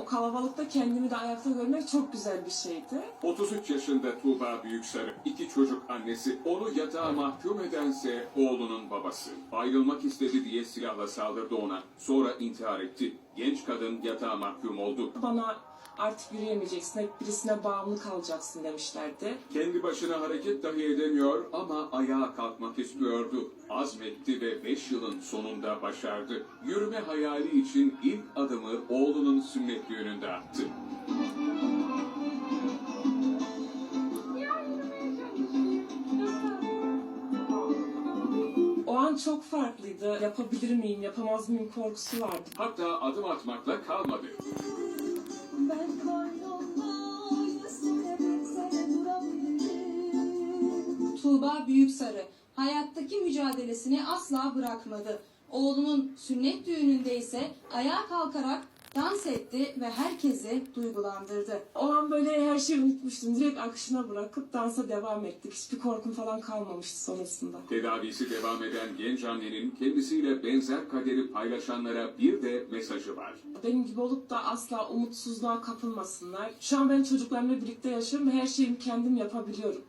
O kalabalıkta kendimi de ayakta görmek çok güzel bir şeydi. 33 yaşında Tuğba Büyüksarı, iki çocuk annesi, onu yatağa mahkum edense oğlunun babası. Ayrılmak istedi diye silahla saldırdı ona, sonra intihar etti. Genç kadın yatağa mahkum oldu. Bana artık yürüyemeyeceksin, hep birisine bağımlı kalacaksın demişlerdi. Kendi başına hareket dahi edemiyor ama ayağa kalkmak istiyordu. Azmetti ve 5 yılın sonunda başardı. Yürüme hayali için ilk adımı oğlunun sünnet düğününde attı. O an çok farklıydı. Yapabilir miyim, yapamaz mıyım korkusu vardı. Hatta adım atmakla kalmadı. Tuğba Büyüksarı hayattaki mücadelesini asla bırakmadı. Oğlunun sünnet düğününde ise ayağa kalkarak dans etti ve herkesi duygulandırdı. O an böyle her şeyi unutmuştum. Direkt akışına bırakıp dansa devam ettik. Hiçbir korkum falan kalmamıştı sonrasında. Tedavisi devam eden genç annenin kendisiyle benzer kaderi paylaşanlara bir de mesajı var. Benim gibi olup da asla umutsuzluğa kapılmasınlar. Şu an ben çocuklarımla birlikte yaşıyorum ve her şeyimi kendim yapabiliyorum.